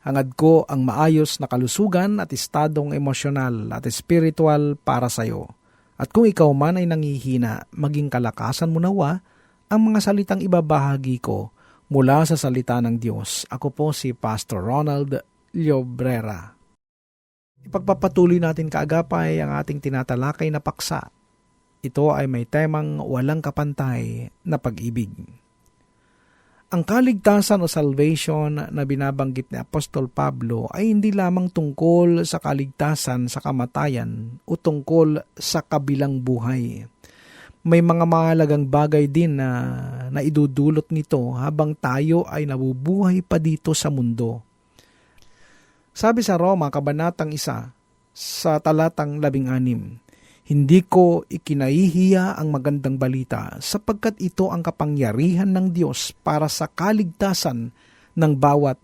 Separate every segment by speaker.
Speaker 1: Hangad ko ang maayos na kalusugan at estadong emosyonal at espiritual para sa iyo. At kung ikaw man ay nangihina, maging kalakasan mo nawa ang mga salitang ibabahagi ko mula sa salita ng Diyos. Ako po si Pastor Ronald Llobrera. Ipagpapatuloy natin kaagapay ang ating tinatalakay na paksa. Ito ay may temang walang kapantay na pag-ibig. Ang kaligtasan o salvation na binabanggit ni Apostol Pablo ay hindi lamang tungkol sa kaligtasan sa kamatayan o tungkol sa kabilang buhay. May mga mahalagang bagay din na naidudulot nito habang tayo ay nabubuhay pa dito sa mundo. Sabi sa Roma, Kabanatang 1, sa talatang 16, hindi ko ikinahihiya ang magandang balita sapagkat ito ang kapangyarihan ng Diyos para sa kaligtasan ng bawat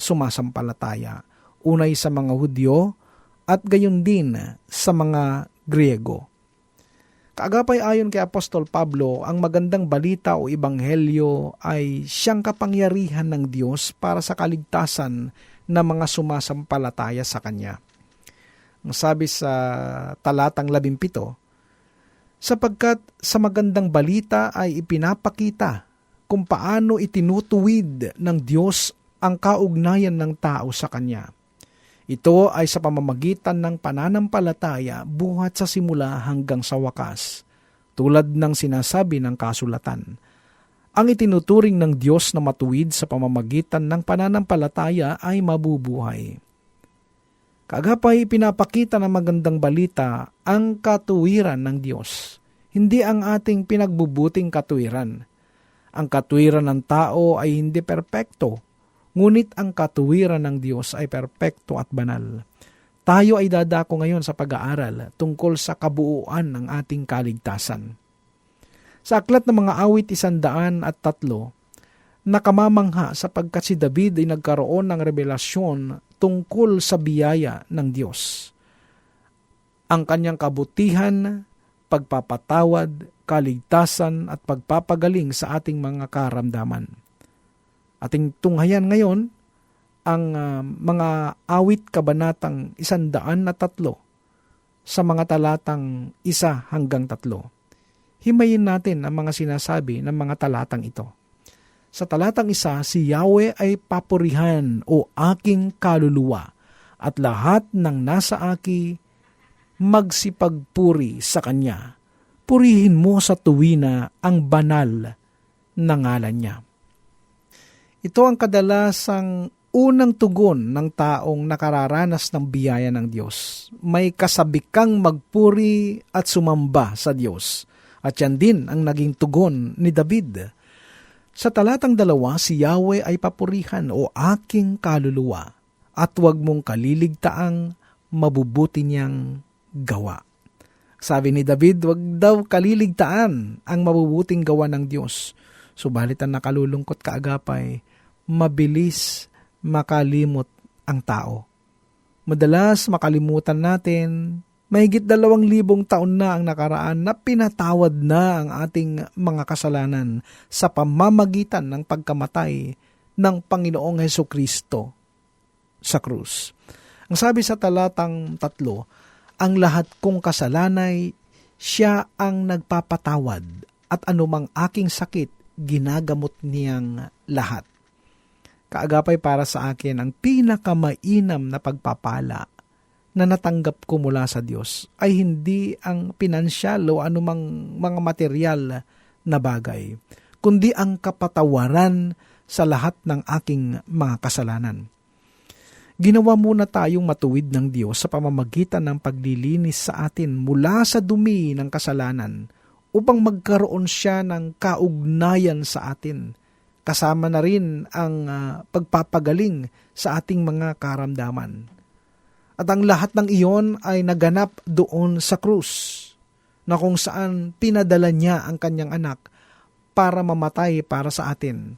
Speaker 1: sumasampalataya. Unay sa mga Hudyo at gayon din sa mga Griego. Kaagapay ayon kay Apostol Pablo, ang magandang balita o ebanghelyo ay siyang kapangyarihan ng Diyos para sa kaligtasan ng mga sumasampalataya sa Kanya. Ang sabi sa talatang labimpito, sapagkat sa magandang balita ay ipinapakita kung paano itinutuwid ng Diyos ang kaugnayan ng tao sa Kanya. Ito ay sa pamamagitan ng pananampalataya buhat sa simula hanggang sa wakas, tulad ng sinasabi ng kasulatan. Ang itinuturing ng Diyos na matuwid sa pamamagitan ng pananampalataya ay mabubuhay. Kagapay pinapakita ng magandang balita ang katuwiran ng Diyos, hindi ang ating pinagbubuting katuwiran. Ang katuwiran ng tao ay hindi perpekto, ngunit ang katuwiran ng Diyos ay perpekto at banal. Tayo ay dadako ngayon sa pag-aaral tungkol sa kabuuan ng ating kaligtasan. Sa aklat ng mga awit isandaan at tatlo, nakamamangha sapagkat si David ay nagkaroon ng revelasyon tungkol sa biyaya ng Diyos. Ang kanyang kabutihan, pagpapatawad, kaligtasan at pagpapagaling sa ating mga karamdaman. Ating tunghayan ngayon ang uh, mga awit kabanatang isandaan na tatlo sa mga talatang isa hanggang tatlo. Himayin natin ang mga sinasabi ng mga talatang ito. Sa talatang isa, si Yahweh ay papurihan o aking kaluluwa at lahat ng nasa aki magsipagpuri sa Kanya. Purihin mo sa tuwina ang banal na ngalan niya. Ito ang kadalasang unang tugon ng taong nakararanas ng biyaya ng Diyos. May kasabikang magpuri at sumamba sa Diyos. At yan din ang naging tugon ni David sa talatang dalawa, si Yahweh ay papurihan o aking kaluluwa at huwag mong kaliligtaang mabubuti niyang gawa. Sabi ni David, wag daw kaliligtaan ang mabubuting gawa ng Diyos. Subalit ang nakalulungkot kaagapay, mabilis makalimot ang tao. Madalas makalimutan natin Mahigit dalawang libong taon na ang nakaraan na pinatawad na ang ating mga kasalanan sa pamamagitan ng pagkamatay ng Panginoong Heso Kristo sa krus. Ang sabi sa talatang tatlo, ang lahat kong kasalanay, siya ang nagpapatawad at anumang aking sakit, ginagamot niyang lahat. Kaagapay para sa akin ang pinakamainam na pagpapala na natanggap ko mula sa Diyos ay hindi ang pinansyal o anumang mga material na bagay, kundi ang kapatawaran sa lahat ng aking mga kasalanan. Ginawa muna tayong matuwid ng Diyos sa pamamagitan ng paglilinis sa atin mula sa dumi ng kasalanan upang magkaroon siya ng kaugnayan sa atin. Kasama na rin ang uh, pagpapagaling sa ating mga karamdaman at ang lahat ng iyon ay naganap doon sa krus. na kung saan pinadala niya ang kanyang anak para mamatay para sa atin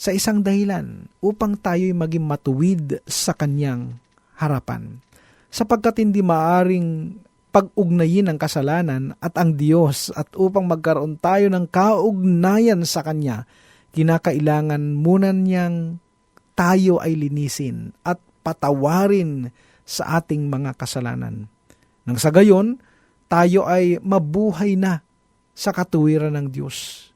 Speaker 1: sa isang dahilan upang tayo'y maging matuwid sa kanyang harapan. Sapagkat hindi maaring pag-ugnayin ang kasalanan at ang Diyos at upang magkaroon tayo ng kaugnayan sa Kanya, kinakailangan muna niyang tayo ay linisin at patawarin sa ating mga kasalanan. Nang sa gayon, tayo ay mabuhay na sa katuwiran ng Diyos.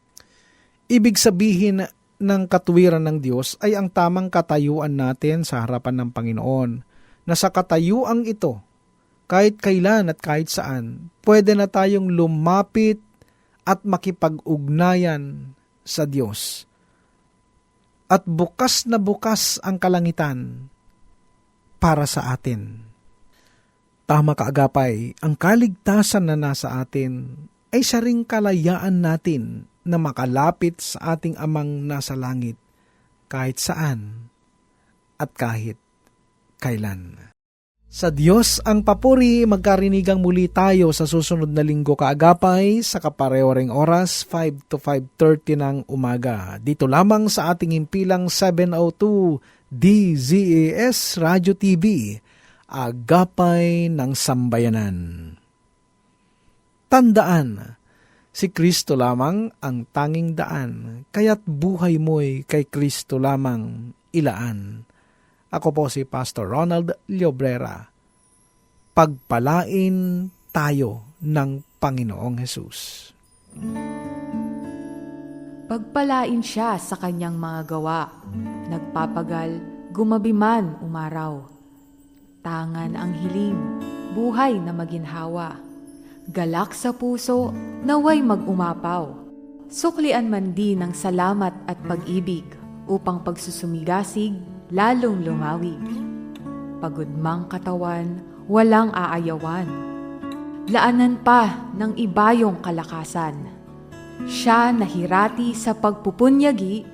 Speaker 1: Ibig sabihin ng katuwiran ng Diyos ay ang tamang katayuan natin sa harapan ng Panginoon, na sa katayuang ito, kahit kailan at kahit saan, pwede na tayong lumapit at makipag-ugnayan sa Diyos. At bukas na bukas ang kalangitan para sa atin. Tama kaagapay, ang kaligtasan na nasa atin ay sa ring kalayaan natin na makalapit sa ating amang nasa langit kahit saan at kahit kailan. Sa Diyos ang papuri, magkarinigang muli tayo sa susunod na linggo kaagapay sa kapareho ring oras 5 to 5.30 ng umaga. Dito lamang sa ating impilang 702 DZAS Radio TV, Agapay ng Sambayanan. Tandaan, si Kristo lamang ang tanging daan, kaya't buhay mo'y kay Kristo lamang ilaan. Ako po si Pastor Ronald Llobrera. Pagpalain tayo ng Panginoong Hesus.
Speaker 2: Pagpalain siya sa kanyang mga gawa. Nagpapagal, gumabi man umaraw. Tangan ang hiling, buhay na maginhawa. Galak sa puso, naway mag-umapaw. Suklian man din ng salamat at pag-ibig upang pagsusumigasig lalong lumawig. Pagod mang katawan, walang aayawan. Laanan pa ng ibayong kalakasan. Siya nahirati sa pagpupunyagi,